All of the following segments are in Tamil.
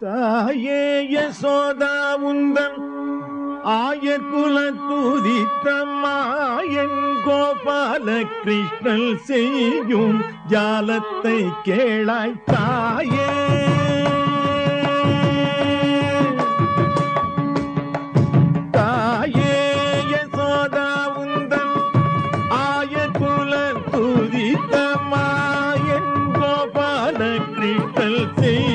தாயே யசோதா உந்தன் ஆயக்குல தூதித்தம்மாயன் கோபால கிருஷ்ணன் செய்யும் ஜாலத்தை கேளாய் தாயே. தாயே யசோதா உந்தன் ஆயக்குல துதித்தம்மாயன் கோபால கிருஷ்ணன் செய்யும்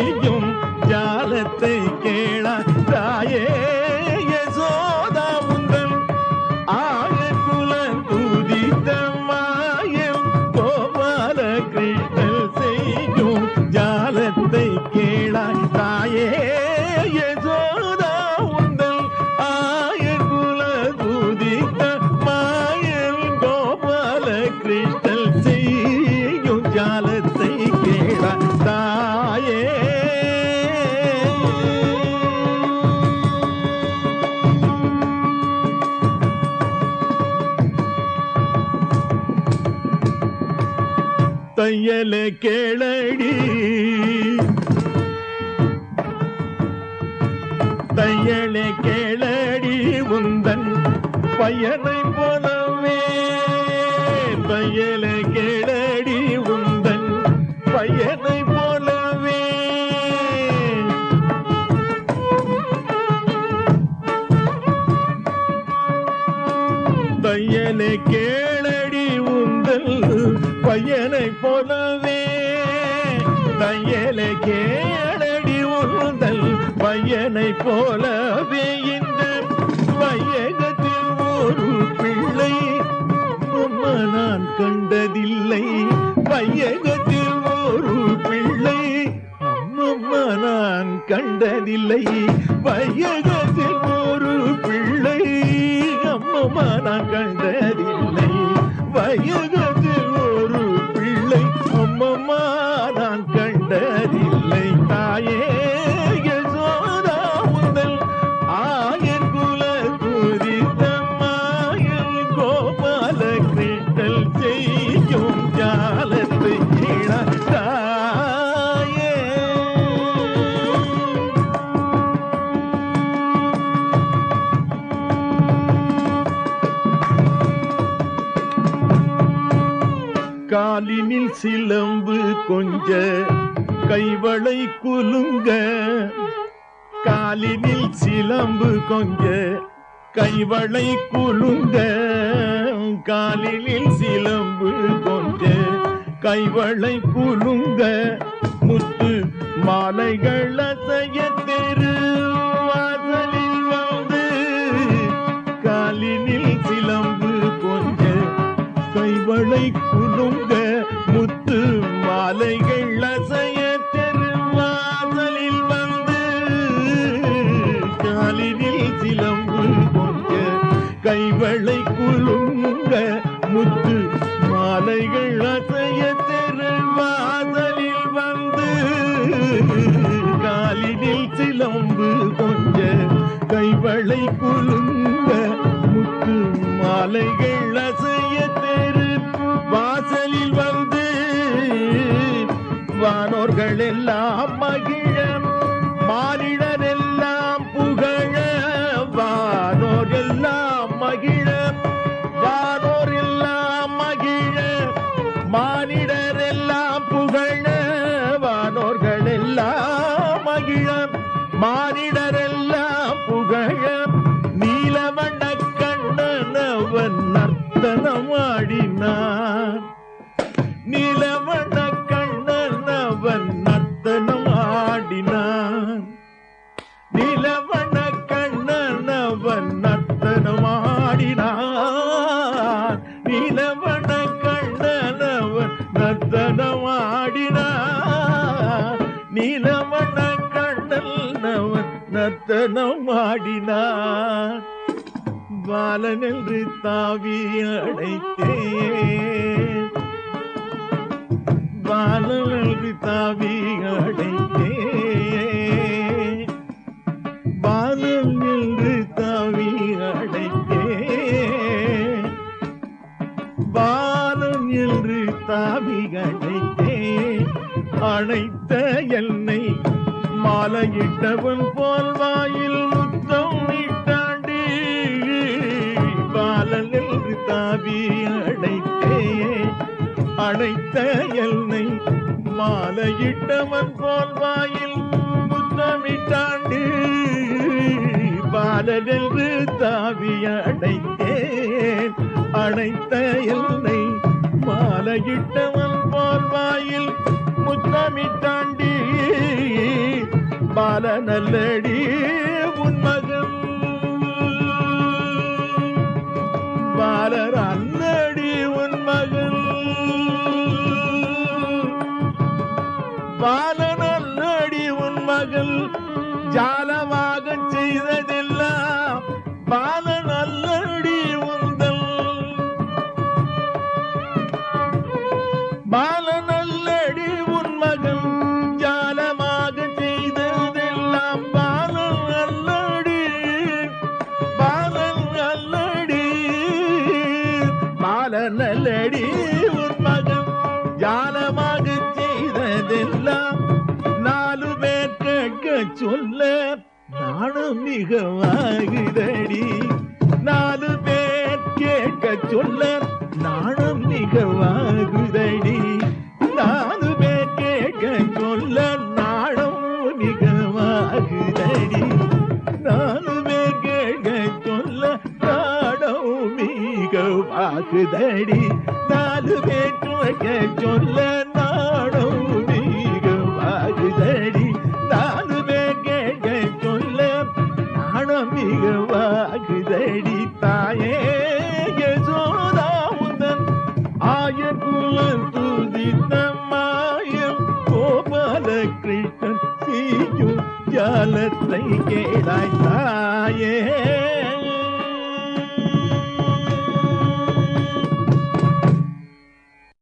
தையல கேளடி. தையல கேளடி உந்தன் பயனை போலவே. தையல கேளடி உந்தன் பயனை போலவே. தையல கேளடி உந்தல் பையனை போலவே. தையலை கேளடி உந்தல் பையனை போலவே இந்த வையகத்தில் ஒரு பிள்ளை அம்மா நான் கண்டதில்லை. பையகத்தில் ஒரு பிள்ளை அம்மம்மா நான் கண்டதில்லை. வையகத்தில் ஒரு பிள்ளை அம்மம்மா நான் கண்டதில்லை. வையகத்தில் கண்டதில்லை தாயே யசோதா உந்தல் ஆயன் குல துரித கோபால கிருஷ்ணல் செய்யும் ஜாலத்தை தாயே காலினில் சிலம்பு கொஞ்ச கைவளை குலுங்க. காலினில் சிலம்பு கொங்க கைவளை குலுங்க. காலினில் சிலம்பு கொங்க கைவளை குலுங்க. முத்து மாலைகள் அசைய தெரு வாசலில் வந்து. காலினில் சிலம்பு கொங்க கைவளை குலுங்க. முத்து மாலைகள் கைவளை குலுங்க முத்து மாலைகள் அசைய தெருவாசலில் வந்து காலினில் சிலம்பு கொஞ்ச கைவளை குலுங்க முத்து மாலைகள் அசைய தெரு வாசலில் வந்து வானோர்கள் எல்லாம் எல்லாம் புகழ நீலவண்ண கண்ணனவன் நர்த்தனமாடினான். நீலவண்ண கண்ணனவன் நர்த்தனமாடினான். நிலவண்ண கண்ணனவன் நர்த்தனமாடினான். நிலவண்ண கண்ணனவன் நர்த்தனமாடினான். நீலவண்ண கண்ணனவன் நர்த்தனமாடினான் பாலனென்று தாவி அடைத்தேன் பாலனென்று தாவி அடைத்தேன் பாலன் என்று தாவி அடைத்தேன் பாலன் என்று தாவி அடைத்தேன் அணைத்த என்னை மாலையிட்டவன் போல் வாயில் முத்தம் நீட்டாண்டி பாலன் தாவி அடைத்தே அடைத்த எல்லை மாலையிட்டவன் போல் வாயில் முத்தமிட்டாண்டு பாலன் தாவி அடைத்தேன் அடைத்த எல்லை மாலையிட்டவன் போல் வாயில் முத்தமிட்டாண்டி பால நல்லடி உன் மகன். பாலர் அல்லடி உன் மகன். பாலன் அல்லடி உன் மகள் ஜாலமாக செய்ததெல்லாம் பால சொல்ல நானும் மிக வாகுதடி. நாலு பேர் கேட்க சொல்ல நானும் மிக வாகுதடி. நாலு பேர் கேட்க சொல்ல நானும் மிக வாகுதடி. நாலு பேர் கேட்க சொல்ல நாடும் மிக வாகுதடி. நான் கிருஷ்ணன் செய்யும் கேளாய் தாயே